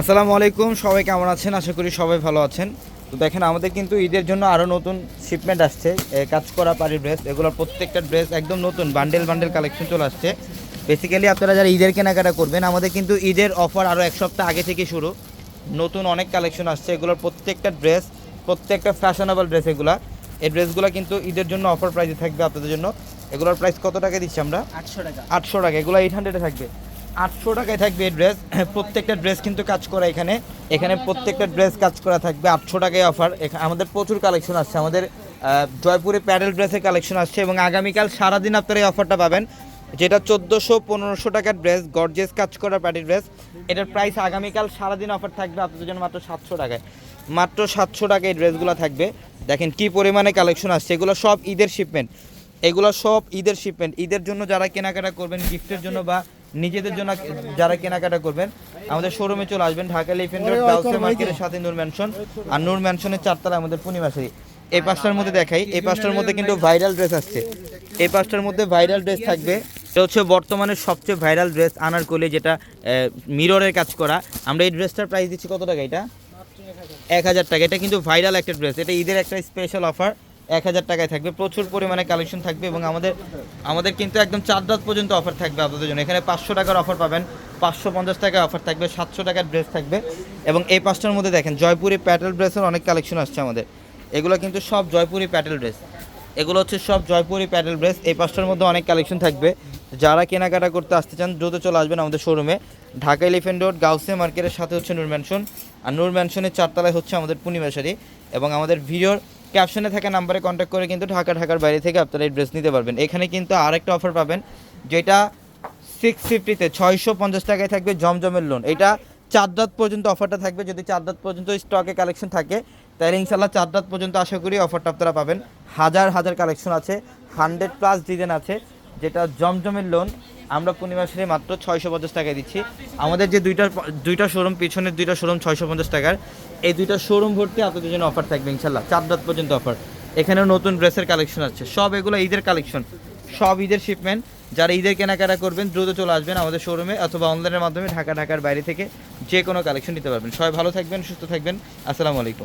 আসসালামু আলাইকুম সবাই কেমন আছেন? আশা করি সবাই ভালো আছেন। তো দেখেন আমাদের কিন্তু ঈদের জন্য আরও নতুন শিপমেন্ট আসছে। কাজ করা পারি ড্রেস এগুলোর প্রত্যেকটা ড্রেস একদম নতুন বান্ডেল বান্ডেল কালেকশন চলে আসছে। বেসিক্যালি আপনারা যারা ঈদের কেনাকাটা করবেন আমাদের কিন্তু ঈদের অফার আরও এক সপ্তাহ আগে থেকে শুরু। নতুন অনেক কালেকশন আসছে এগুলোর প্রত্যেকটা ড্রেস প্রত্যেকটা ফ্যাশনেবল ড্রেস এগুলা। এই ড্রেসগুলো কিন্তু ঈদের জন্য অফার প্রাইসে থাকবে আপনাদের জন্য। এগুলোর প্রাইস কত টাকা দিচ্ছি আমরা? আটশো টাকা। আটশো টাকা এগুলো এইট হান্ড্রেডে থাকবে। আটশো টাকায় থাকবে এই ড্রেস প্রত্যেকটা ড্রেস কিন্তু কাজ করা এখানে। এখানে প্রত্যেকটা ড্রেস কাজ করা থাকবে। আটশো টাকায় অফার আমাদের প্রচুর কালেকশন আসছে। আমাদের জয়পুরে প্যাডেল ড্রেসের কালেকশন আসছে এবং আগামীকাল সারাদিন আপনারা এই অফারটা পাবেন। যেটা চোদ্দোশো পনেরোশো টাকার ড্রেস গর্জেস কাজ করা প্যাডেল ড্রেস এটার প্রাইস আগামীকাল সারাদিন অফার থাকবে আপনাদের জন্য মাত্র সাতশো টাকায়। মাত্র সাতশো টাকায় এই ড্রেসগুলো থাকবে। দেখেন কি পরিমাণে কালেকশন আসছে। এগুলো সব ঈদের শিপমেন্ট এগুলো সব ঈদের শিপমেন্ট ঈদের জন্য যারা কেনাকাটা করবেন গিফটের জন্য বা নিজেদের জন্য যারা কেনাকাটা করবেন আমাদের শোরুমে চলে আসবেন ঢাকা লিফেন রোড গাউসে মার্কেটের সাথে নূর ম্যানশন আর নূর ম্যানশনের চারতলা আমাদের পূর্ণিমাশারি এই পাঁচটার মধ্যে দেখাই এই পাঁচটার মধ্যে কিন্তু ভাইরাল ড্রেস আসছে। এই পাঁচটার মধ্যে ভাইরাল ড্রেস থাকবে। এটা হচ্ছে বর্তমানে সবচেয়ে ভাইরাল ড্রেস আনারকলি যেটা মিররের কাজ করা। আমরা এই ড্রেসটার প্রাইস দিচ্ছি কত টাকা এটা? এক হাজার টাকা। এটা কিন্তু ভাইরাল একটা ড্রেস এটা ঈদের একটা স্পেশাল অফার এক হাজার টাকায় থাকবে। প্রচুর পরিমাণে কালেকশন থাকবে এবং আমাদের আমাদের কিন্তু একদম চার রাত পর্যন্ত অফার থাকবে আপনাদের জন্য। এখানে পাঁচশো টাকার অফার পাবেন, পাঁচশো পঞ্চাশ টাকায় অফার থাকবে, সাতশো টাকার ড্রেস থাকবে এবং এই পাঁচটার মধ্যে দেখেন, জয়পুরি প্যাটেল ড্রেসের অনেক কালেকশন আসছে আমাদের। এগুলো কিন্তু সব জয়পুরি প্যাটেল ড্রেস এগুলো হচ্ছে সব জয়পুরি প্যাটেল ড্রেস এই পাঁচটার মধ্যে অনেক কালেকশন থাকবে। যারা কেনাকাটা করতে আসতে চান, দ্রুত চলে আসবেন আমাদের শোরুমে ঢাকা এলিফেন্ট রোড গাউসে মার্কেটের সাথে হচ্ছে নূর ম্যানশন আর নূর ম্যানশনের চারতলায় হচ্ছে আমাদের পূর্ণিমাশারি এবং আমাদের ভিডিওর ক্যাপশনে থাকা নাম্বারে কন্ট্যাক্ট করে কিন্তু ঢাকা, ঢাকার বাইরে থেকে আপনারা এই ড্রেস নিতে পারবেন। এখানে কিন্তু আরেকটা অফার পাবেন, যেটা সিক্স ফিফটিতে ছয়শো পঞ্চাশ টাকায় থাকবে জমজমের লোন এটা চার রাত পর্যন্ত অফারটা থাকবে, যদি চার রাত পর্যন্ত স্টকে কালেকশন থাকে, তাহলে ইনশাল্লাহ চার রাত পর্যন্ত আশা করি অফারটা আপনারা পাবেন। হাজার হাজার কালেকশন আছে হান্ড্রেড প্লাস ডিজাইন আছে, যেটা জমজমের লোন আমরা পূর্ণিমা পূর্ণিমাসে মাত্র ছয়শো পঞ্চাশ টাকায় দিচ্ছি। আমাদের যে দুইটা দুইটা শোরুম পিছনের দুইটা শোরুম ছয়শো পঞ্চাশ টাকার। এই দুইটা শোরুম ভর্তি আপনাদের জন্য অফার থাকবে ইনশাল্লাহ চার রাত পর্যন্ত অফার এখানেও নতুন ড্রেসের কালেকশন আছে। সব এগুলো ঈদের কালেকশন সব ঈদের শিপমেন্ট যারা ঈদের কেনাকাটা করবেন, দ্রুত চলে আসবেন আমাদের শোরুমে অথবা অনলাইনের মাধ্যমে ঢাকা, ঢাকার বাইরে থেকে যে কোনো কালেকশন নিতে পারবেন। সবাই ভালো থাকবেন, সুস্থ থাকবেন। আসসালামু আলাইকুম।